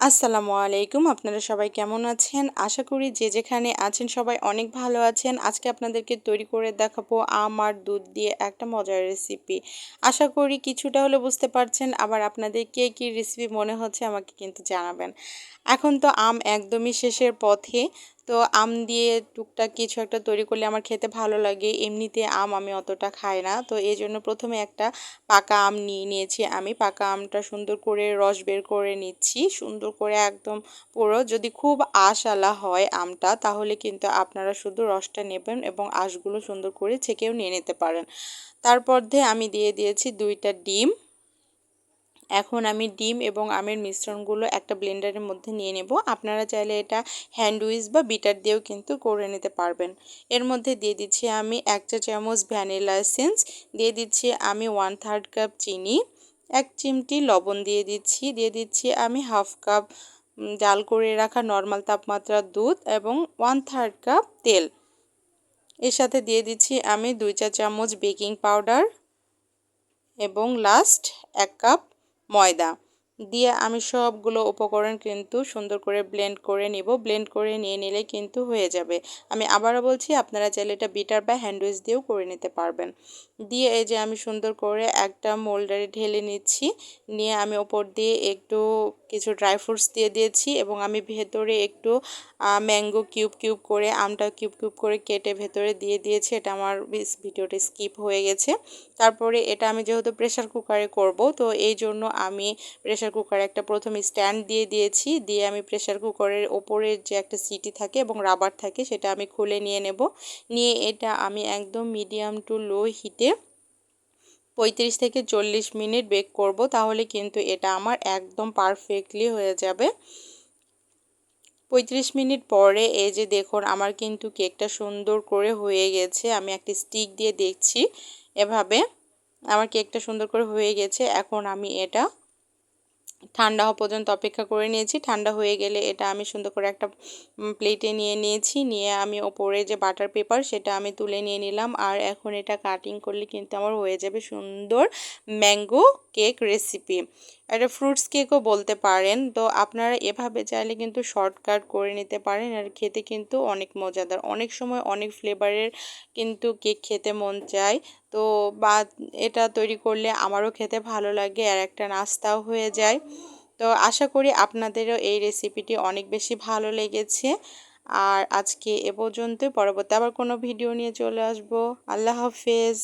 আসসালামু আলাইকুম। আপনারা সবাই কেমন আছেন? আশা করি যে যেখানে আছেন সবাই অনেক ভালো আছেন। আজকে আপনাদেরকে তৈরি করে দেখাবো আম আর দুধ দিয়ে একটা মজার রেসিপি আশা করি কিছুটা হলে বুঝতে পারছেন। আবার আপনাদের কে কী রেসিপি মনে হচ্ছে আমাকে কিন্তু জানাবেন। এখন তো আম একদমই শেষের পথে। তো আম দিয়ে টুকটাক কিছু একটা তৈরি করলে আমার খেতে ভালো লাগে। এমনিতে আম আমি অতটা খাই না। তো এই জন্য প্রথমে একটা পাকা আম নিয়ে নিয়েছি আমি। পাকা আমটা সুন্দর করে রস বের করে নিচ্ছি। সুন্দর করে একদম পুরো যদি খুব আশালা হয় আমটা, তাহলে কিন্তু আপনারা শুধু রসটা নেবেন এবং আঁশগুলো সুন্দর করে ছেঁকেও নিয়ে নিতে পারেন। তারপর আমি দিয়ে দিয়েছি দুইটা ডিম। এখন আমি ডিম এবং আমের মিশ্রণগুলো একটা ব্লেন্ডারের মধ্যে নিয়ে নেব। আপনারা চাইলে এটা হ্যান্ডউইচ বা বিটার দিয়েও কিন্তু করে নিতে পারবেন। এর মধ্যে দিয়ে দিচ্ছি আমি এক চা চামচ ভ্যানিলা এসেন্স দিয়ে দিচ্ছি আমি ওয়ান থার্ড কাপ চিনি, এক চিমটি লবণ দিয়ে দিচ্ছি দিয়ে দিচ্ছি আমি হাফ কাপ জাল করে রাখা নর্মাল তাপমাত্রার দুধ এবং ওয়ান থার্ড কাপ তেল। এর সাথে দিয়ে দিচ্ছি আমি দুই চা চামচ বেকিং পাউডার এবং লাস্ট এক কাপ ময়দা। দিয়ে আমি সবগুলো উপকরণ কিন্তু সুন্দর করে ব্লেন্ড করে নিব। ব্লেন্ড করে নিয়ে নিলে কিন্তু হয়ে যাবে। আমি আবারও বলছি, আপনারা চাইলে এটা বিটার বা হ্যান্ডউইচ দিয়েও করে নিতে পারবেন। দিয়ে এই যে আমি সুন্দর করে একটা মোল্ডারে ঢেলে নিচ্ছি। নিয়ে আমি ওপর দিয়ে একটু কিছু ড্রাই ফ্রুটস দিয়ে দিয়েছি এবং আমি ভেতরে একটু ম্যাঙ্গো কিউব কিউব করে, আমটা কিউব কিউব করে কেটে ভেতরে দিয়ে দিয়েছি। এটা আমার ভিডিওটা স্কিপ হয়ে গেছে। তারপরে এটা আমি যেহেতু প্রেশার কুকারে করব, তো এই জন্য আমি প্রেশার কুকারে একটা প্রথমে স্ট্যান্ড দিয়ে দিয়েছি। দিয়ে আমি প্রেশার কুকারের ওপরের যে একটা সিটি থাকে এবং রাবার থাকে সেটা আমি খুলে নিয়ে নেব। নিয়ে এটা আমি একদম মিডিয়াম টু লো হিটে পঁয়ত্রিশ থেকে চল্লিশ মিনিট বেক করব। তাহলে কিন্তু এটা আমার একদম পারফেক্টলি হয়ে যাবে। পঁয়ত্রিশ মিনিট পরে এই যে দেখুন আমার কিন্তু কেকটা সুন্দর করে হয়ে গেছে। আমি একটি স্টিক দিয়ে দেখছি। এভাবে আমার কেকটা সুন্দর করে হয়ে গেছে। এখন আমি এটা ঠান্ডা হওয়া পর্যন্ত অপেক্ষা করে নিয়েছি। ঠান্ডা হয়ে গেলে এটা আমি সুন্দর করে একটা প্লেটে নিয়ে নিয়েছি। নিয়ে আমি ওপরে যে বাটার পেপার সেটা আমি তুলে নিয়ে নিলাম। আর এখন এটা কাটিং করলে কিন্তু আমার হয়ে যাবে সুন্দর ম্যাঙ্গো কেক রেসিপি এটা ফ্রুটস কেকও বলতে পারেন। তো আপনারা এভাবে চাইলে কিন্তু শর্টকাট করে নিতে পারেন। আর খেতে কিন্তু অনেক মজাদার। অনেক সময় অনেক ফ্লেভারের কিন্তু কেক খেতে মন চায়। তো বা, এটা তৈরি করলে আমারও খেতে ভালো লাগে। আর একটা নাস্তাও হয়ে যায়। তো আশা করি আপনাদেরও এই রেসিপিটি অনেক বেশি ভালো লেগেছে। আর আজকে এ পর্যন্ত পরবর্তী আবার কোনো ভিডিও নিয়ে চলে আসব। আল্লাহ হাফেজ।